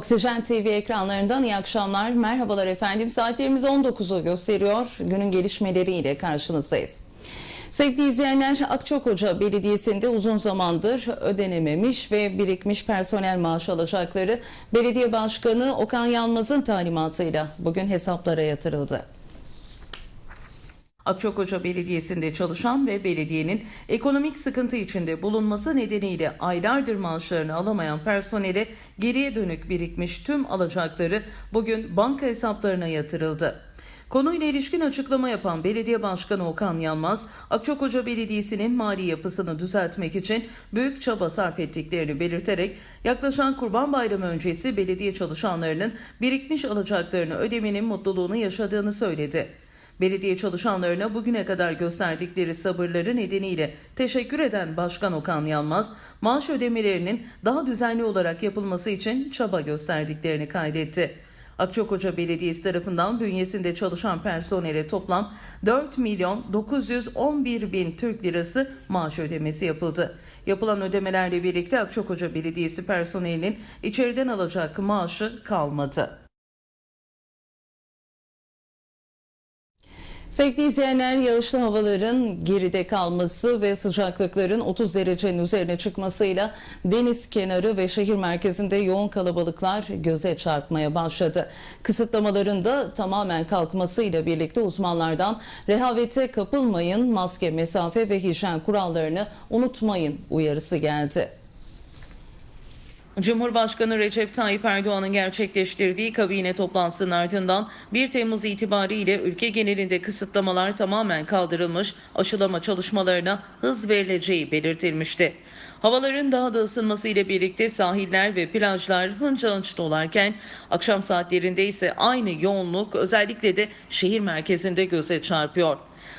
Oksijen TV ekranlarından iyi akşamlar. Merhabalar efendim. Saatlerimiz 19'u gösteriyor. Günün gelişmeleriyle karşınızdayız. Sevgili izleyenler, Akçakoca Belediyesi'nde uzun zamandır ödenememiş ve birikmiş personel maaşı alacakları Belediye Başkanı Okan Yalmaz'ın talimatıyla bugün hesaplara yatırıldı. Akçakoca Belediyesi'nde çalışan ve belediyenin ekonomik sıkıntı içinde bulunması nedeniyle aylardır maaşlarını alamayan personele geriye dönük birikmiş tüm alacakları bugün banka hesaplarına yatırıldı. Konuyla ilişkin açıklama yapan Belediye Başkanı Okan Yanmaz, Akçakoca Belediyesi'nin mali yapısını düzeltmek için büyük çaba sarf ettiklerini belirterek yaklaşan Kurban Bayramı öncesi belediye çalışanlarının birikmiş alacaklarını ödemenin mutluluğunu yaşadığını söyledi. Belediye çalışanlarına bugüne kadar gösterdikleri sabırları nedeniyle teşekkür eden Başkan Okan Yalmaz, maaş ödemelerinin daha düzenli olarak yapılması için çaba gösterdiklerini kaydetti. Akçakoca Belediyesi tarafından bünyesinde çalışan personele toplam 4 milyon 911 bin Türk lirası maaş ödemesi yapıldı. Yapılan ödemelerle birlikte Akçakoca Belediyesi personelinin içeriden alacak maaşı kalmadı. Sevgili izleyenler yağışlı havaların geride kalması ve sıcaklıkların 30 derecenin üzerine çıkmasıyla deniz kenarı ve şehir merkezinde yoğun kalabalıklar göze çarpmaya başladı. Kısıtlamaların da tamamen kalkmasıyla birlikte uzmanlardan rehavete kapılmayın, maske, mesafe ve hijyen kurallarını unutmayın uyarısı geldi. Cumhurbaşkanı Recep Tayyip Erdoğan'ın gerçekleştirdiği kabine toplantısının ardından 1 Temmuz itibariyle ülke genelinde kısıtlamalar tamamen kaldırılmış, aşılama çalışmalarına hız verileceği belirtilmişti. Havaların daha da ısınması ile birlikte sahiller ve plajlar hınca hınç dolarken akşam saatlerinde ise aynı yoğunluk özellikle de şehir merkezinde göze çarpıyor.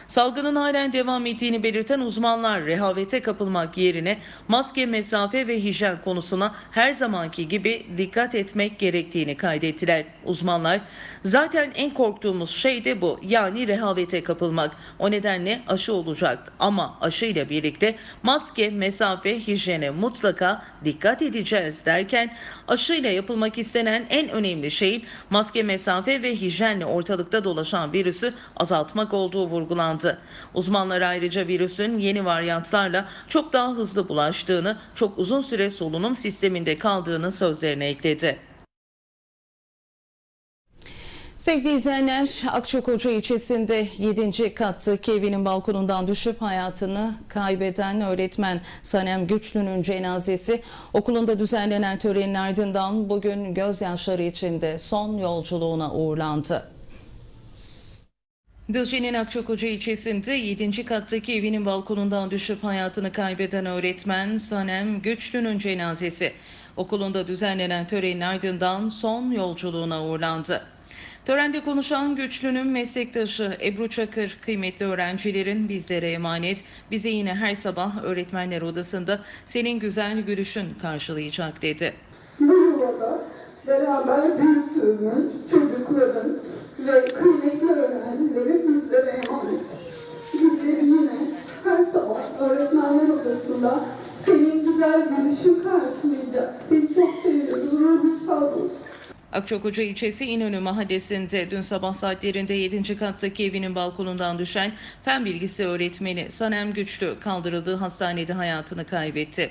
Salgının halen devam ettiğini belirten uzmanlar rehavete kapılmak yerine maske, mesafe ve hijyen konusuna her zamanki gibi dikkat etmek gerektiğini kaydettiler. Uzmanlar zaten en korktuğumuz şey de bu yani rehavete kapılmak. O nedenle aşı olacak ama aşıyla birlikte maske, mesafe, hijyene mutlaka dikkat edeceğiz derken aşıyla yapılmak istenen en önemli şeyin maske, mesafe ve hijyenle ortalıkta dolaşan virüsü azaltmak olduğu vurgulandı. Uzmanlar ayrıca virüsün yeni varyantlarla çok daha hızlı bulaştığını, çok uzun süre solunum sisteminde kaldığını sözlerine ekledi. Sevgili izleyenler, Akçakoca ilçesinde 7. kattaki evinin balkonundan düşüp hayatını kaybeden öğretmen Sanem Güçlü'nün cenazesi okulunda düzenlenen törenin ardından bugün gözyaşları içinde son yolculuğuna uğurlandı. Düzce'nin Akçakoca ilçesinde 7. kattaki evinin balkonundan düşüp hayatını kaybeden öğretmen Sanem Güçlü'nün cenazesi okulunda düzenlenen törenin ardından son yolculuğuna uğurlandı. Törende konuşan Güçlü'nün meslektaşı Ebru Çakır, kıymetli öğrencilerin bizlere emanet, bizi yine her sabah öğretmenler odasında senin güzel gülüşün karşılayacak dedi. Bu yuvada beraber büyüttüğümüz çocukların ve kıymetli öğrencilerin bizlere emanet. Bizleri yine her sabah öğretmenler odasında senin güzel gülüşün karşılayacak. Seni çok seviyoruz. Ruhun sağ. Akçakoca ilçesi İnönü mahallesinde dün sabah saatlerinde 7. kattaki evinin balkonundan düşen fen bilgisi öğretmeni Sanem Güçlü kaldırıldığı hastanede hayatını kaybetti.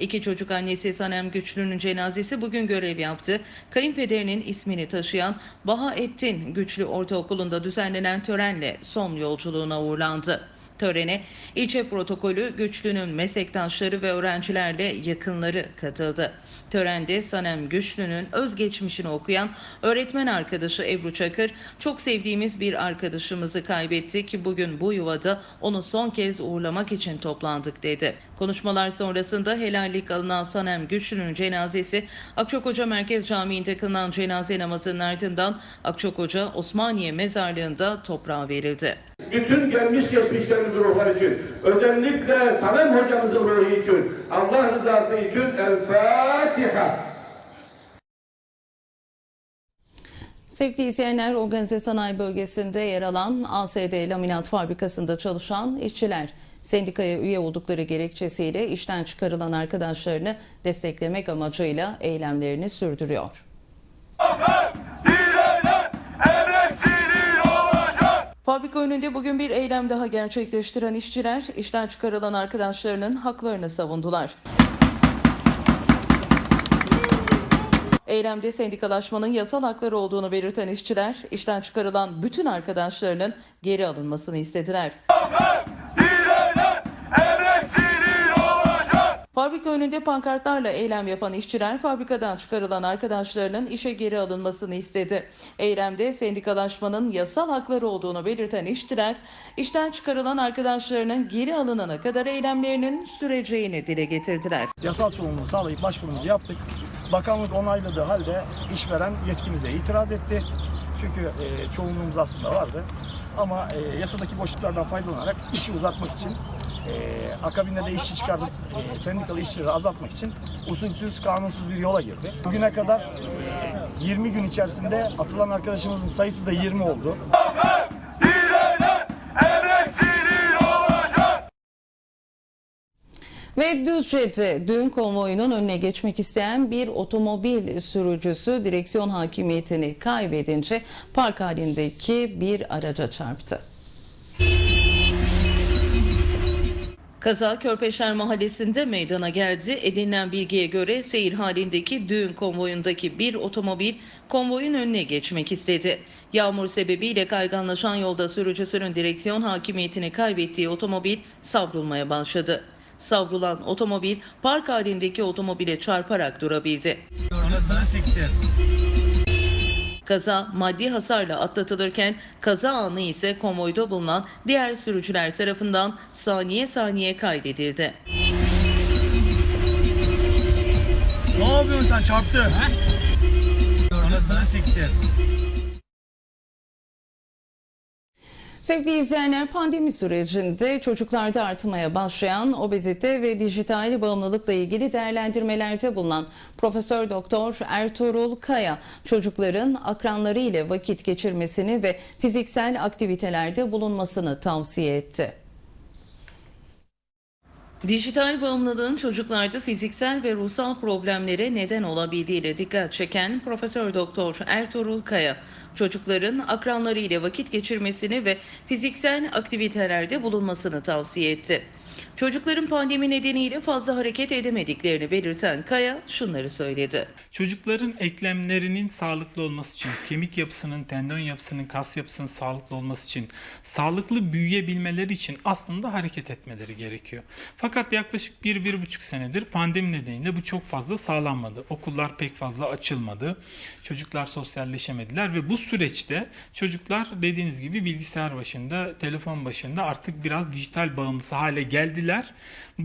İki çocuk annesi Sanem Güçlü'nün cenazesi bugün görev yaptı. Kayınpederinin ismini taşıyan Bahaettin Güçlü Ortaokulu'nda düzenlenen törenle son yolculuğuna uğurlandı. Törene ilçe protokolü Güçlü'nün meslektaşları ve öğrencilerle yakınları katıldı. Törende Sanem Güçlü'nün özgeçmişini okuyan öğretmen arkadaşı Ebru Çakır, çok sevdiğimiz bir arkadaşımızı kaybettik. Bugün bu yuvada onu son kez uğurlamak için toplandık dedi. Konuşmalar sonrasında helallik alınan Sanem Güçlü'nün cenazesi Akçakoca Merkez Camii'nde kılınan cenaze namazının ardından Akçakoca Osmaniye Mezarlığı'nda toprağa verildi. bütün gelmiş geçmişlerimiz ruhlar için, özellikle Sanem hocamızın ruhu için, Allah rızası için El Fatiha. Sevgili izleyenler, Organize Sanayi Bölgesi'nde yer alan ASD Laminat Fabrikası'nda çalışan işçiler Sendikaya üye oldukları gerekçesiyle işten çıkarılan arkadaşlarını desteklemek amacıyla eylemlerini sürdürüyor. Fabrika önünde bugün bir eylem daha gerçekleştiren işçiler, işten çıkarılan arkadaşlarının haklarını savundular. Eylemde sendikalaşmanın yasal hakları olduğunu belirten işçiler, işten çıkarılan bütün arkadaşlarının geri alınmasını istediler. Fabrika önünde pankartlarla eylem yapan işçiler fabrikadan çıkarılan arkadaşlarının işe geri alınmasını istedi. Eylemde sendikalaşmanın yasal hakları olduğunu belirten işçiler, işten çıkarılan arkadaşlarının geri alınana kadar eylemlerinin süreceğini dile getirdiler. yasal çoğunluğu sağlayıp başvurumuzu yaptık. Bakanlık onayladığı halde işveren yetkimize itiraz etti. Çünkü e, çoğunluğumuz aslında vardı. Ama e, yasadaki boşluklardan faydalanarak işi uzatmak için, e, akabinde de işçi çıkartıp e, sendikalı işçileri azaltmak için usulsüz, kanunsuz bir yola girdi. Bugüne kadar e, 20 gün içerisinde atılan arkadaşımızın sayısı da 20 oldu. Ve Düzce'de düğün konvoyunun önüne geçmek isteyen bir otomobil sürücüsü direksiyon hakimiyetini kaybedince park halindeki bir araca çarptı. Kaza Körpeşer Mahallesi'nde meydana geldi. Edinilen bilgiye göre seyir halindeki düğün konvoyundaki bir otomobil konvoyun önüne geçmek istedi. Yağmur sebebiyle kayganlaşan yolda sürücüsünün direksiyon hakimiyetini kaybettiği otomobil savrulmaya başladı. Savrulan otomobil park halindeki otomobile çarparak durabildi. Kaza maddi hasarla atlatılırken kaza anı ise konvoyda bulunan diğer sürücüler tarafından saniye saniye kaydedildi. Ne yapıyorsun sen çarptı? Anasını siktir. Sevgili izleyenler pandemi sürecinde çocuklarda artmaya başlayan obezite ve dijital bağımlılıkla ilgili değerlendirmelerde bulunan Profesör Doktor Ertuğrul Kaya çocukların akranları ile vakit geçirmesini ve fiziksel aktivitelerde bulunmasını tavsiye etti. Dijital bağımlılığın çocuklarda fiziksel ve ruhsal problemlere neden olabildiğiyle dikkat çeken Profesör Doktor Ertuğrul Kaya, çocukların akranları ile vakit geçirmesini ve fiziksel aktivitelerde bulunmasını tavsiye etti. Çocukların pandemi nedeniyle fazla hareket edemediklerini belirten Kaya şunları söyledi. Çocukların eklemlerinin sağlıklı olması için, kemik yapısının, tendon yapısının, kas yapısının sağlıklı olması için, sağlıklı büyüyebilmeleri için aslında hareket etmeleri gerekiyor. Fakat yaklaşık 1-1,5 senedir pandemi nedeniyle bu çok fazla sağlanmadı. Okullar pek fazla açılmadı. Çocuklar sosyalleşemediler ve bu süreçte çocuklar dediğiniz gibi bilgisayar başında, telefon başında artık biraz dijital bağımlısı hale geldiler.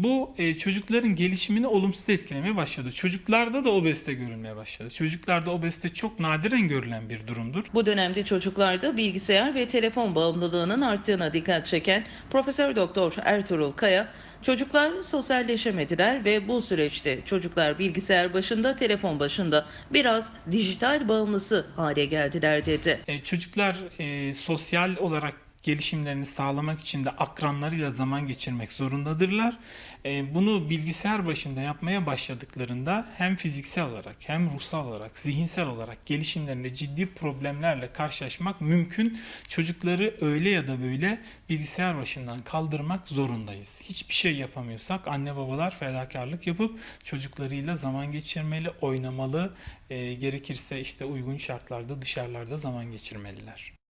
Bu e, çocukların gelişimini olumsuz etkilemeye başladı. Çocuklarda da obezite görülmeye başladı. Çocuklarda obezite çok nadiren görülen bir durumdur. Bu dönemde çocuklarda bilgisayar ve telefon bağımlılığının arttığına dikkat çeken Profesör Doktor Ertuğrul Kaya, çocuklar sosyalleşemediler ve bu süreçte çocuklar bilgisayar başında, telefon başında biraz dijital bağımlısı hale geldiler dedi. E, çocuklar e, sosyal olarak gelişimlerini sağlamak için de akranlarıyla zaman geçirmek zorundadırlar. E, bunu bilgisayar başında yapmaya başladıklarında hem fiziksel olarak hem ruhsal olarak, zihinsel olarak gelişimlerinde ciddi problemlerle karşılaşmak mümkün. Çocukları öyle ya da böyle bilgisayar başından kaldırmak zorundayız. Hiçbir şey yapamıyorsak anne babalar fedakarlık yapıp çocuklarıyla zaman geçirmeli, oynamalı, e, gerekirse işte uygun şartlarda dışarılarda zaman geçirmeliler.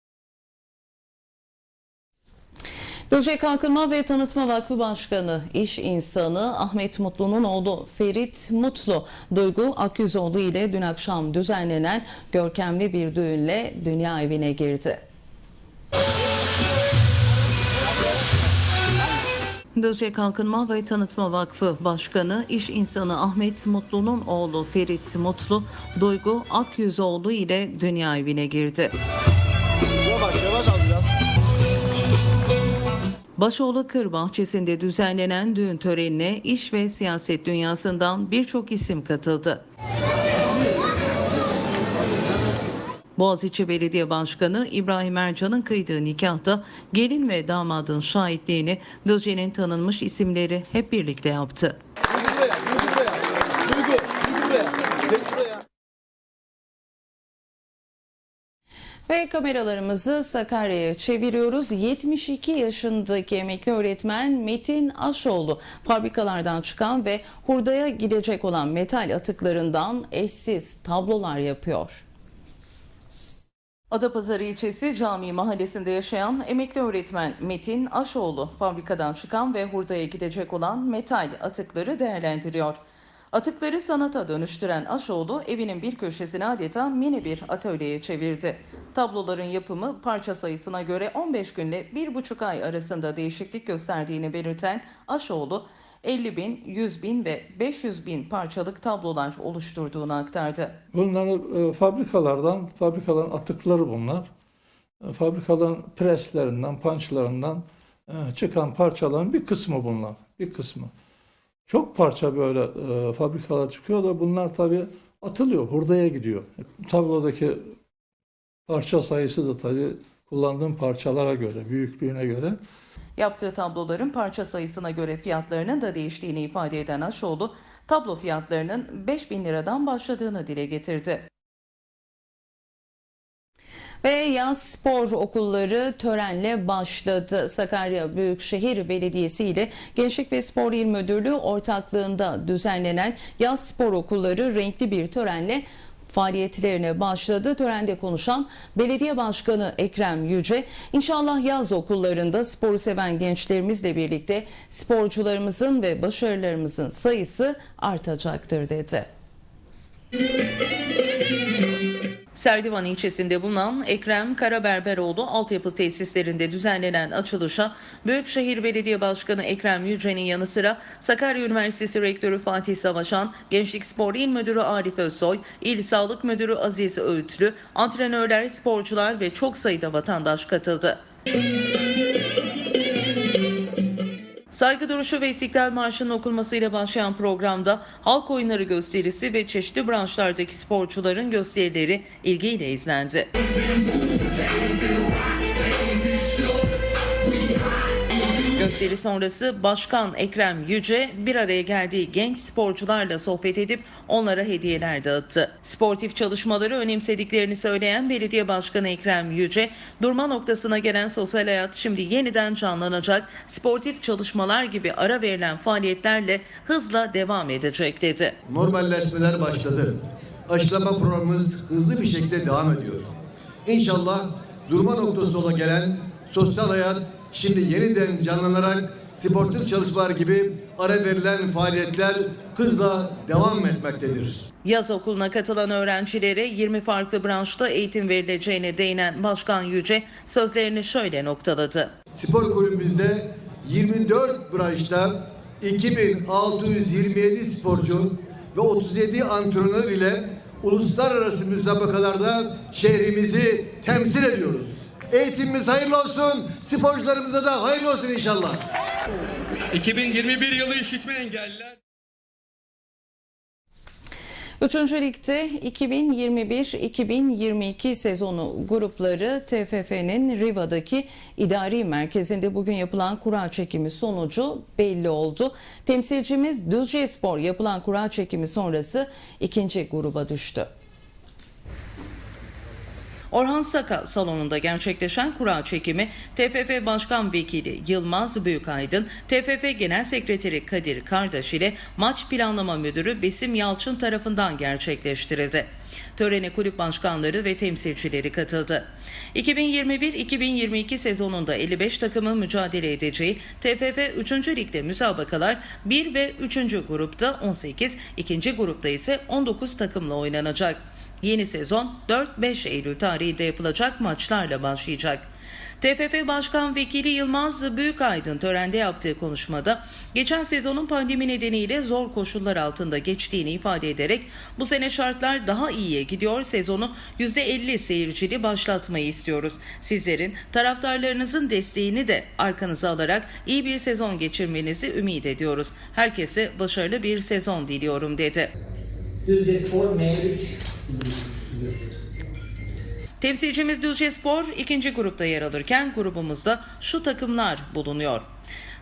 Düzce Kalkınma ve Tanıtma Vakfı Başkanı, iş insanı Ahmet Mutlu'nun oğlu Ferit Mutlu, Duygu Akyüzoğlu ile dün akşam düzenlenen görkemli bir düğünle dünya evine girdi. Düzce Kalkınma ve Tanıtma Vakfı Başkanı, iş insanı Ahmet Mutlu'nun oğlu Ferit Mutlu, Duygu Akyüzoğlu ile dünya evine girdi. Başoğlu Kır Bahçesi'nde düzenlenen düğün törenine iş ve siyaset dünyasından birçok isim katıldı. Boğaziçi Belediye Başkanı İbrahim Ercan'ın kıydığı nikahta gelin ve damadın şahitliğini Düzce'nin tanınmış isimleri hep birlikte yaptı. Ve kameralarımızı Sakarya'ya çeviriyoruz. 72 yaşındaki emekli öğretmen Metin Aşoğlu fabrikalardan çıkan ve hurdaya gidecek olan metal atıklarından eşsiz tablolar yapıyor. Adapazarı ilçesi Cami mahallesinde yaşayan emekli öğretmen Metin Aşoğlu fabrikadan çıkan ve hurdaya gidecek olan metal atıkları değerlendiriyor. Atıkları sanata dönüştüren Aşoğlu evinin bir köşesini adeta mini bir atölyeye çevirdi. Tabloların yapımı parça sayısına göre 15 günle 1,5 ay arasında değişiklik gösterdiğini belirten Aşoğlu, 50 bin, 100 bin ve 500 bin parçalık tablolar oluşturduğunu aktardı. Bunları e, fabrikalardan, fabrikaların atıkları bunlar. E, fabrikaların preslerinden, pançlarından e, çıkan parçaların bir kısmı bunlar. Bir kısmı. Çok parça böyle e, fabrikalar çıkıyor da bunlar tabii atılıyor, hurdaya gidiyor. Tablodaki parça sayısı da tabii kullandığım parçalara göre, büyüklüğüne göre Yaptığı tabloların parça sayısına göre fiyatlarının da değiştiğini ifade eden Aşoğlu, tablo fiyatlarının 5000 liradan başladığını dile getirdi. Ve yaz spor okulları törenle başladı. Sakarya Büyükşehir Belediyesi ile Gençlik ve Spor İl Müdürlüğü ortaklığında düzenlenen yaz spor okulları renkli bir törenle faaliyetlerine başladı. Törende konuşan Belediye Başkanı Ekrem Yüce, inşallah yaz okullarında sporu seven gençlerimizle birlikte sporcularımızın ve başarılarımızın sayısı artacaktır dedi. Serdivan ilçesinde bulunan Ekrem Karaberberoğlu altyapı tesislerinde düzenlenen açılışa Büyükşehir Belediye Başkanı Ekrem Yüce'nin yanı sıra Sakarya Üniversitesi Rektörü Fatih Savaşan, Gençlik Spor İl Müdürü Arif Özsoy, İl Sağlık Müdürü Aziz Öğütlü, antrenörler, sporcular ve çok sayıda vatandaş katıldı. Saygı duruşu ve İstiklal Marşı'nın okunmasıyla başlayan programda halk oyunları gösterisi ve çeşitli branşlardaki sporcuların gösterileri ilgiyle izlendi. Gösteri sonrası Başkan Ekrem Yüce bir araya geldiği genç sporcularla sohbet edip onlara hediyeler dağıttı. Sportif çalışmaları önemsediklerini söyleyen Belediye Başkanı Ekrem Yüce, durma noktasına gelen sosyal hayat şimdi yeniden canlanacak, sportif çalışmalar gibi ara verilen faaliyetlerle hızla devam edecek dedi. normalleşmeler başladı. Aşılama programımız hızlı bir şekilde devam ediyor. İnşallah durma noktası olan gelen sosyal hayat şimdi yeniden canlanarak sportif çalışmalar gibi ara verilen faaliyetler hızla devam etmektedir. Yaz okuluna katılan öğrencilere 20 farklı branşta eğitim verileceğine değinen Başkan Yüce sözlerini şöyle noktaladı. Spor kulübümüzde 24 branşta 2627 sporcu ve 37 antrenör ile uluslararası müsabakalarda şehrimizi temsil ediyoruz. Eğitimimiz hayırlı olsun, sporcularımıza da hayırlı olsun inşallah. 2021 yılı işitme engelliler Üçüncü Lig'de 2021-2022 sezonu grupları TFF'nin Riva'daki idari merkezinde bugün yapılan kura çekimi sonucu belli oldu. Temsilcimiz Düzce Spor yapılan kura çekimi sonrası ikinci gruba düştü. Orhan Saka salonunda gerçekleşen kura çekimi TFF Başkan Vekili Yılmaz Büyükaydın, TFF Genel Sekreteri Kadir Kardeş ile Maç Planlama Müdürü Besim Yalçın tarafından gerçekleştirildi. Törene kulüp başkanları ve temsilcileri katıldı. 2021-2022 sezonunda 55 takımın mücadele edeceği TFF 3. Lig'de müsabakalar 1 ve 3. grupta 18, 2. grupta ise 19 takımla oynanacak. Yeni sezon 4-5 Eylül tarihinde yapılacak maçlarla başlayacak. TFF Başkan Vekili Yılmaz Büyükaydın törende yaptığı konuşmada geçen sezonun pandemi nedeniyle zor koşullar altında geçtiğini ifade ederek bu sene şartlar daha iyiye gidiyor sezonu %50 seyircili başlatmayı istiyoruz. Sizlerin taraftarlarınızın desteğini de arkanıza alarak iyi bir sezon geçirmenizi ümit ediyoruz. Herkese başarılı bir sezon diliyorum dedi. Düzce Spor M3 Temsilcimiz Düzce Spor ikinci grupta yer alırken grubumuzda şu takımlar bulunuyor.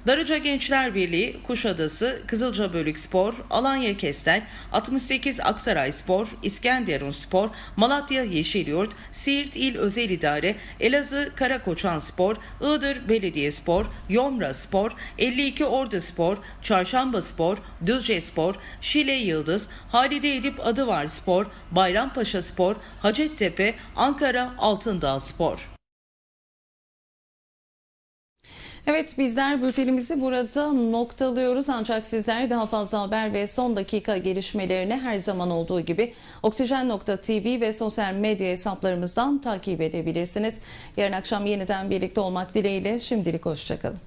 Darıca Gençler Birliği, Kuşadası, Kızılca Bölük Spor, Alanya Kestel, 68 Aksaray Spor, İskenderun Spor, Malatya Yeşilyurt, Siirt İl Özel İdare, Elazığ Karakoçan Spor, Iğdır Belediye Spor, Yomra Spor, 52 Ordu Spor, Çarşamba Spor, Düzce Spor, Şile Yıldız, Halide Edip Adıvar Spor, Bayrampaşa Spor, Hacettepe, Ankara Altındağ Spor. Evet bizler bültenimizi burada noktalıyoruz ancak sizler daha fazla haber ve son dakika gelişmelerini her zaman olduğu gibi oksijen.tv ve sosyal medya hesaplarımızdan takip edebilirsiniz. Yarın akşam yeniden birlikte olmak dileğiyle şimdilik hoşçakalın.